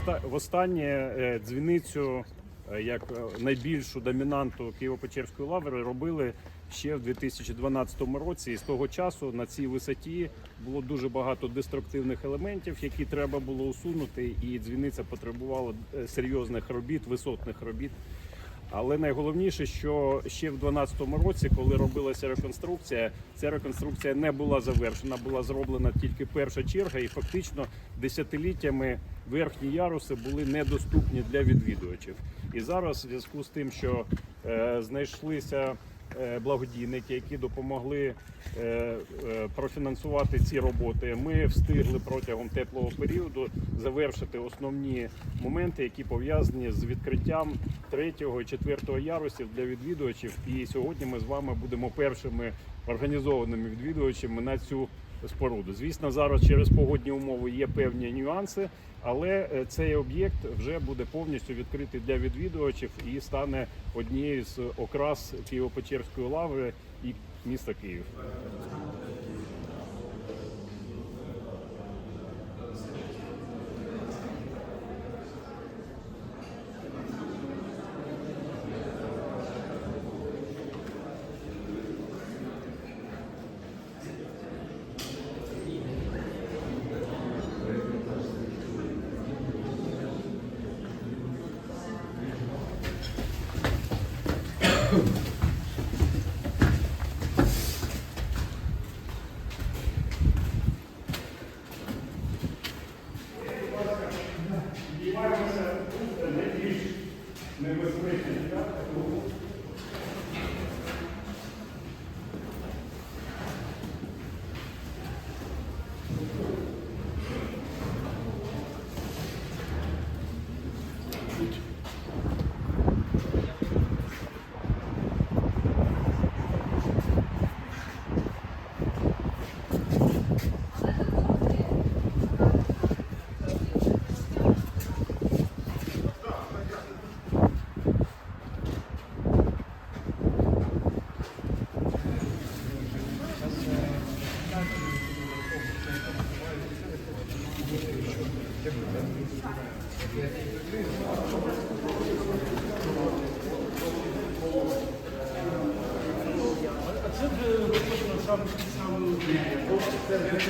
оста- востаннє е, дзвіницю е, як е, найбільшу домінанту Києво-Печерської лаври робили ще в 2012 році. І з того часу на цій висоті було дуже багато деструктивних елементів, які треба було усунути, і дзвіниця потребувала серйозних робіт, висотних робіт. Але найголовніше, що ще в 2012 році, коли робилася реконструкція, ця реконструкція не була завершена, була зроблена тільки перша черга, і фактично десятиліттями верхні яруси були недоступні для відвідувачів. І зараз, в зв'язку з тим, що е, знайшлися благодійники, які допомогли е, е, профінансувати ці роботи, ми встигли протягом теплого періоду завершити основні моменти, які пов'язані з відкриттям третього і четвертого ярусів для відвідувачів. І сьогодні ми з вами будемо першими організованими відвідувачами на цю споруду. Звісно, зараз через погодні умови є певні нюанси, але е, цей об'єкт вже буде повністю відкритий для відвідувачів і стане однією з окрас Києво-Печерської лави і міста Київ. Небезпечний Це вже сам сам це вже